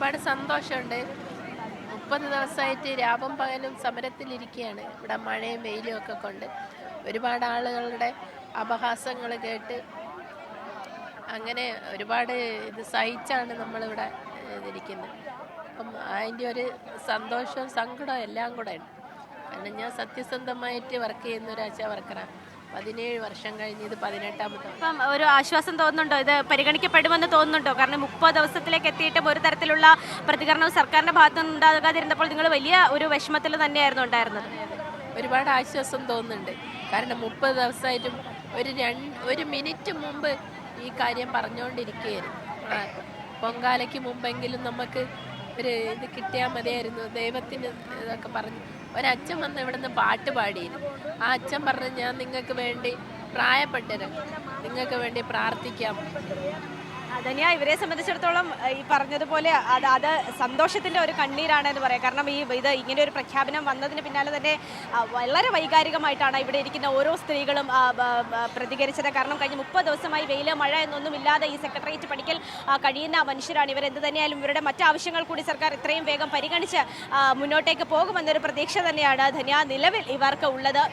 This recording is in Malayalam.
ഒരുപാട് സന്തോഷമുണ്ട്. മുപ്പത് ദിവസമായിട്ട് രാവും പകലും സമരത്തിലിരിക്കുകയാണ്. ഇവിടെ മഴയും വെയിലും ഒക്കെ കൊണ്ട്. ഒരുപാട് ആളുകളുടെ അപഹാസങ്ങൾ കേട്ട് അങ്ങനെ ഒരുപാട് ഇത് സഹിച്ചാണ് നമ്മളിവിടെ ഇരിക്കുന്നത്. അപ്പം അതിന്റെ ഒരു സന്തോഷവും സങ്കടവും എല്ലാം കൂടെ ഉണ്ട്. കാരണം ഞാൻ സത്യസന്ധമായിട്ട് വർക്ക് ചെയ്യുന്ന ഒരാഴ്ച വർക്കറാണ് പതിനേഴ് വർഷം കഴിഞ്ഞ് ഇത് പതിനെട്ടാമത്തെ. ഇപ്പം ഒരു ആശ്വാസം തോന്നുന്നുണ്ടോ? ഇത് പരിഗണിക്കപ്പെടുമെന്ന് തോന്നുന്നുണ്ടോ? കാരണം മുപ്പത് ദിവസത്തിലേക്ക് എത്തിയിട്ടും ഒരു തരത്തിലുള്ള പ്രതികരണവും സർക്കാരിന്റെ ഭാഗത്തു നിന്ന് ഉണ്ടാകാതിരുന്നപ്പോൾ നിങ്ങൾ വലിയ ഒരു വിഷമത്തിൽ തന്നെയായിരുന്നു ഉണ്ടായിരുന്നത്. ഒരുപാട് ആശ്വാസം തോന്നുന്നുണ്ട്. കാരണം മുപ്പത് ദിവസമായിട്ടും ഒരു രണ്ട് ഒരു മിനിറ്റ് മുമ്പ് ഈ കാര്യം പറഞ്ഞുകൊണ്ടിരിക്കുകയായിരുന്നു. പൊങ്കാലയ്ക്ക് മുമ്പെങ്കിലും നമുക്ക് ഒരു ഇത് കിട്ടിയാൽ മതിയായിരുന്നു. ദൈവത്തിന് ഇതൊക്കെ പറഞ്ഞു. ഒരച്ഛൻ വന്ന് ഇവിടുന്ന് പാട്ട് പാടിയിരുന്നു ആ അച്ഛൻ പറഞ്ഞു ഞാൻ നിങ്ങൾക്ക് വേണ്ടി പ്രായപ്പെട്ടവരാണ് നിങ്ങൾക്ക് വേണ്ടി പ്രാർത്ഥിക്കാം. അതന്നെയാ ഇവരെ സംബന്ധിച്ചിടത്തോളം ഈ പറഞ്ഞതുപോലെ അത് അത് സന്തോഷത്തിന്റെ ഒരു കണ്ണീരാണ് എന്ന് പറയാം. കാരണം ഈ ഇത് ഇങ്ങനെ ഒരു പ്രഖ്യാപനം വന്നതിന് പിന്നാലെ തന്നെ വളരെ വൈകാരികമായിട്ടാണ് ഇവിടെ ഇരിക്കുന്ന ഓരോ സ്ത്രീകളും പ്രതികരിച്ചത്. കാരണം കഴിഞ്ഞ മുപ്പത് ദിവസമായി വെയിൽ മഴ എന്നൊന്നും ഇല്ലാതെ ഈ സെക്രട്ടേറിയറ്റ് പഠിക്കൽ കഴിയുന്ന മനുഷ്യരാണ്. ഇവർ എന്ത് തന്നെയായാലും ഇവരുടെ മറ്റ് ആവശ്യങ്ങൾ കൂടി സർക്കാർ ഇത്രയും വേഗം പരിഗണിച്ച് മുന്നോട്ടേക്ക് പോകുമെന്നൊരു പ്രതീക്ഷ തന്നെയാണ് ധനിയ നിലവിൽ ഇവർക്ക് ഉള്ളത്.